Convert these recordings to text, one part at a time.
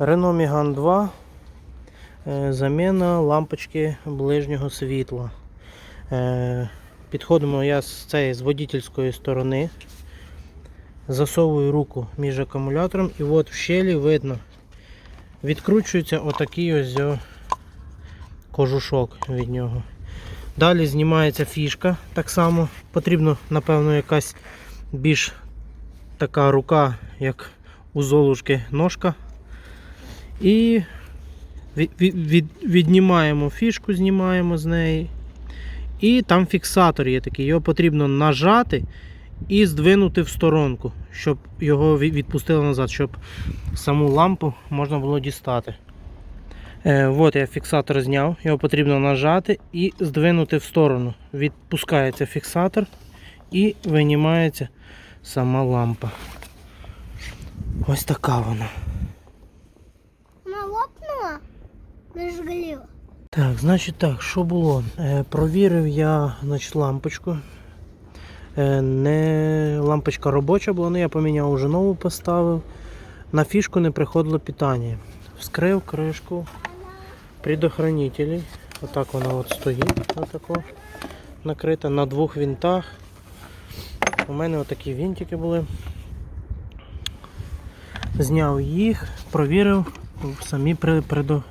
Renault Megane 2. Е, Заміна лампочки ближнього світла. Е, Підходимо я з цієї з водительської сторони. Засовую руку між акумулятором і от в щелі видно. Відкручується отакий ось кожушок від нього. Далі знімається фішка. Так само потрібно, напевно, якась більш така рука, як у золушки ножка. І від, від, від, віднімаємо фішку, знімаємо з неї. І там фіксатор є такий. Його потрібно нажати і здвинути в сторонку, щоб його від- відпустило назад, щоб саму лампу можна було дістати. Е, от я фіксатор зняв, його потрібно нажати і здвинути в сторону. Відпускається фіксатор і винімається сама лампа. Ось така вона. Так, значить так, що було? Е, провірив я значить, лампочку. Е, не лампочка робоча була, ну я поміняв вже нову поставив. На фішку не приходило питання. Вскрив кришку предохранителей. Отак вона от стоїть, отако, накрита на двох винтах. У мене отакі винтики були. Зняв їх, провірив самі при- предо...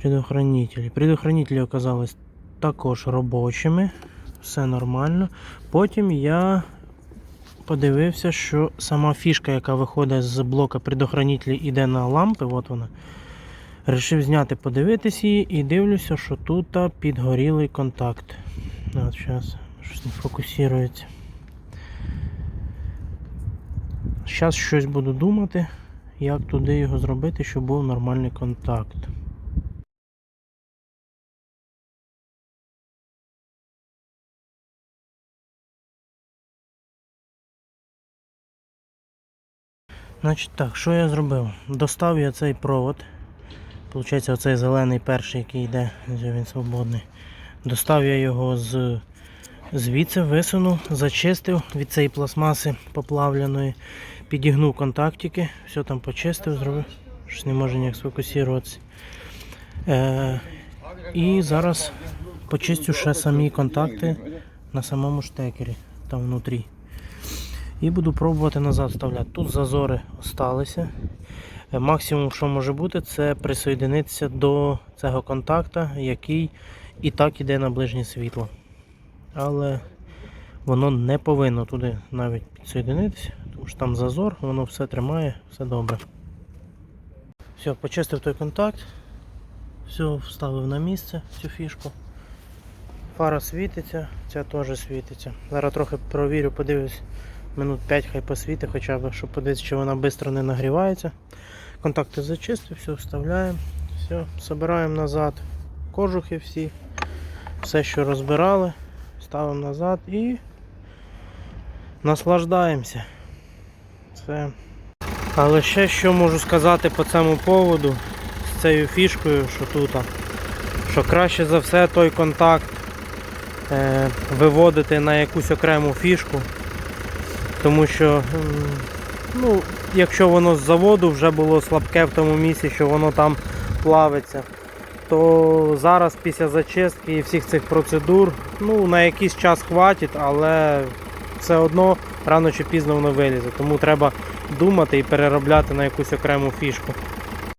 предохранителі. Предохранителі оказались також робочими. Все нормально. Потім я подивився, що сама фішка, яка виходить з блока предохранителі, йде на лампи. От вона. Рішив зняти, подивитись її і дивлюся, що тут підгорілий контакт. От зараз щось не фокусується. Зараз щось буду думати, як туди його зробити, щоб був нормальний контакт. Значить так, що я зробив? Достав я цей провод. Получається, оцей зелений перший, який йде, він свободний. Достав я його з звідси, висунув, зачистив від цієї пластмаси поплавленої, підігнув контактики, все там почистив, зробив. Щось не може ніяк сфокусуватися. Е, і зараз почистю ще самі контакти на самому штекері, там внутрі. І буду пробувати назад вставляти. Тут зазори залишилися. Е, Максимум, що може бути, це присоєдинитися до цього контакта, який і так іде на ближнє світло. Але воно не повинно туди навіть підсоєдинитися, тому що там зазор, воно все тримає, все добре. Все, почистив той контакт, все вставив на місце цю фішку. Фара світиться, ця теж світиться. Зараз трохи провірю, подивлюсь, минут 5 хай посвіти, хоча б, щоб подивитися, чи вона швидко не нагрівається. Контакти зачистив, все вставляємо, все, збираємо назад кожухи всі, все, що розбирали, ставимо назад і наслаждаємося. Це. Але ще що можу сказати по цьому поводу з цією фішкою, що тут, що краще за все той контакт е, виводити на якусь окрему фішку, тому що ну, якщо воно з заводу вже було слабке в тому місці, що воно там плавиться, то зараз після зачистки і всіх цих процедур ну, на якийсь час хватить, але все одно рано чи пізно воно вилізе. Тому треба думати і переробляти на якусь окрему фішку.